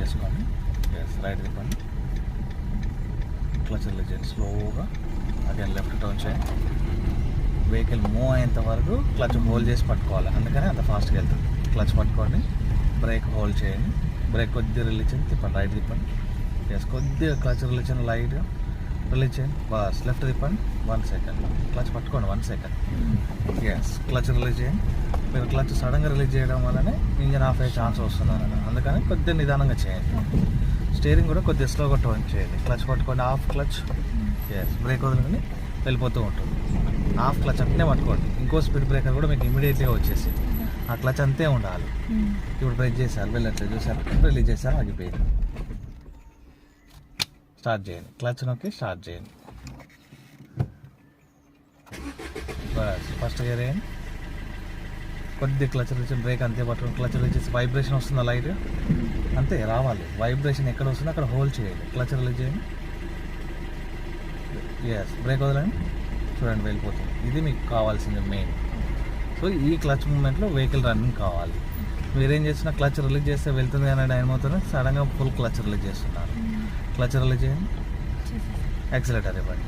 చేసుకొని చేసుకోండి రైట్ తిప్పండి. క్లచ్ రిలీజ్ చేయండి స్లోగా అదే లెఫ్ట్ టర్న్ చేయండి. వెహికల్ మూవ్ అయ్యేంత వరకు క్లచ్ హోల్డ్ చేసి పట్టుకోవాలి. అందుకనే అంత ఫాస్ట్గా వెళ్తుంది. క్లచ్ పట్టుకోండి. బ్రేక్ హోల్డ్ చేయండి. బ్రేక్ కొద్దిగా రిలీజ్ చేయండి. తిప్పండి. రైట్ తిప్పండి. ఎస్ కొద్దిగా క్లచ్ రిలీజ్ లైట్గా రిలీజ్ చేయండి బస్ లెఫ్ట్ తిప్పండి వన్ సెకండ్ క్లచ్ పట్టుకోండి one second yes clutch release చేయండి మీరు క్లచ్ సడన్గా రిలీజ్ చేయడం వల్లనే ఇంజన్ ఆఫ్ అయ్యే ఛాన్స్ వస్తుంది అందుకని కొద్దిగా నిదానంగా చేయండి. స్టీరింగ్ కూడా కొద్దిగా స్లోగా టర్న్ చేయండి. క్లచ్ పట్టుకోండి హాఫ్ క్లచ్ ఎస్ బ్రేక్ వదలని వెళ్ళిపోతూ ఉంటుంది. హాఫ్ క్లచ్ అట్నే పట్టుకోండి. ఇంకో స్పీడ్ బ్రేకర్ కూడా మీకు ఇమీడియట్గా వచ్చేసి ఆ క్లచ్ అంతే ఉండాలి. ఇప్పుడు బ్రేక్ చేశారు వెళ్ళట్లేదు చూసారు రిలీజ్ చేశారు ఆగిపోయింది. స్టార్ట్ చేయండి. క్లచ్ నొక్కి స్టార్ట్ చేయండి. బస్ ఫస్ట్ గేర్ వేయండి కొద్ది క్లచ్ వచ్చి బ్రేక్ అంతే పట్టుకుని క్లచ్ వచ్చేసి వైబ్రేషన్ వస్తుందా లైట్ అంతే రావాలి. వైబ్రేషన్ ఎక్కడ వస్తుందో అక్కడ హోల్డ్ చేయండి. క్లచ్ రిలీజ్ చేయండి. ఎస్ బ్రేక్ వదలండి. చూడండి వెళ్ళిపోతుంది. ఇది మీకు కావాల్సింది మెయిన్ సో ఈ క్లచ్ మూమెంట్లో వెహికల్ రన్నింగ్ కావాలి. మీరేం చేస్తున్నా క్లచ్ రిలీజ్ చేస్తే వెళ్తుంది అనే అవుతుంది సడన్గా ఫుల్ క్లచ్ రిలీజ్ చేస్తున్నారు. క్లచ్ రిలీజ్ చేయండి. యాక్సిలేటర్ ఇవ్వండి.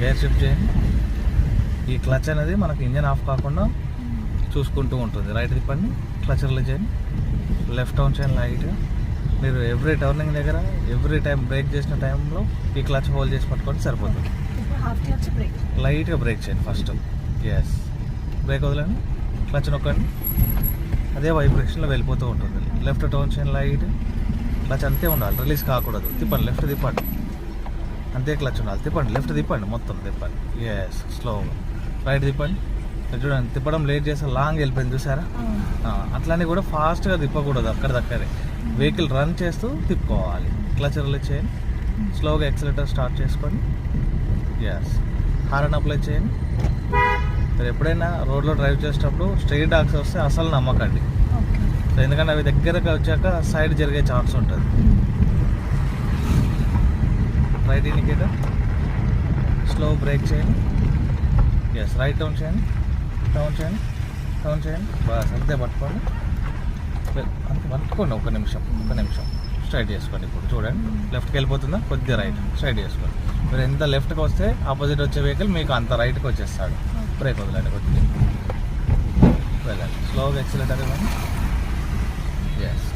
గేర్ షిఫ్ట్ చేయండి. ఈ క్లచ్ అనేది మనకి ఇంజన్ ఆఫ్ కాకుండా చూసుకుంటూ ఉంటుంది. రైట్ తిప్పండి. క్లచ్ రిలీజ్ చేయండి. లెఫ్ట్ ఆన్ చేయండి లైట్. మీరు ఎవ్రీ టర్నింగ్ దగ్గర ఎవ్రీ టైం బ్రేక్ చేసిన టైంలో ఈ క్లచ్ హోల్డ్ చేసి పట్టుకొని సరిపోతుంది. లైట్గా బ్రేక్ చేయండి ఫస్ట్. ఎస్ బ్రేక్ వదలండి. క్లచ్ నొక్కండి. అదే వైబ్రేషన్లో వెళ్ళిపోతూ ఉంటుంది. లెఫ్ట్ టర్న్ చేయండి లైట్. క్లచ్ అంతే ఉండాలి. రిలీజ్ కాకూడదు. తిప్పండి లెఫ్ట్ తిప్పండి. అంతే క్లచ్ ఉండాలి. తిప్పండి లెఫ్ట్ తిప్పండి మొత్తం తిప్పండి. ఎస్ స్లోగా రైట్ తిప్పండి. చూడండి తిప్పడం లేట్ చేస్తే లాంగ్ వెళ్ళిపోయింది చూసారా? అట్లానే కూడా ఫాస్ట్గా తిప్పకూడదు అక్కడిదక్కడే. వెహికల్ రన్ చేస్తూ తిప్పుకోవాలి. క్లచ్ రిలీజ్ చేయండి. స్లోగా ఎక్సలేటర్ స్టార్ట్ చేసుకోండి ఎస్ హారన్ అప్లై చేయండి. మీరు ఎప్పుడైనా రోడ్లో డ్రైవ్ చేసేటప్పుడు స్ట్రైట్ డాక్స్ వస్తే అసలు నమ్మకండి. ఓకే. సో ఎందుకంటే అవి దగ్గరకు వచ్చాక సైడ్ జరిగే ఛాన్స్ ఉంటుంది. రైట్ ఇండికేటర్ స్లో బ్రేక్ చేయండి ఎస్ రైట్ టౌన్ చేయండి టౌన్ చేయండి టౌన్ చేయండి బాగా అంతే పట్టుకోండి. అంతే పట్టుకోండి ఒక నిమిషం ఒక నిమిషం. స్ట్రైట్ చేసుకోండి ఇప్పుడు చూడండి. లెఫ్ట్కి వెళ్ళిపోతుందా? కొద్దిగా రైట్ స్ట్రైట్ చేసుకోండి. మీరు ఎంత లెఫ్ట్కి వస్తే ఆపోజిట్ వచ్చే వెహికల్ మీకు అంత రైట్కి వచ్చేస్తాడు. బ్రేక్ వదలండి కొద్దిగా. వెళ్ళండి స్లోగా ఎక్సిలేటర్ ఇవ్వండి ఎస్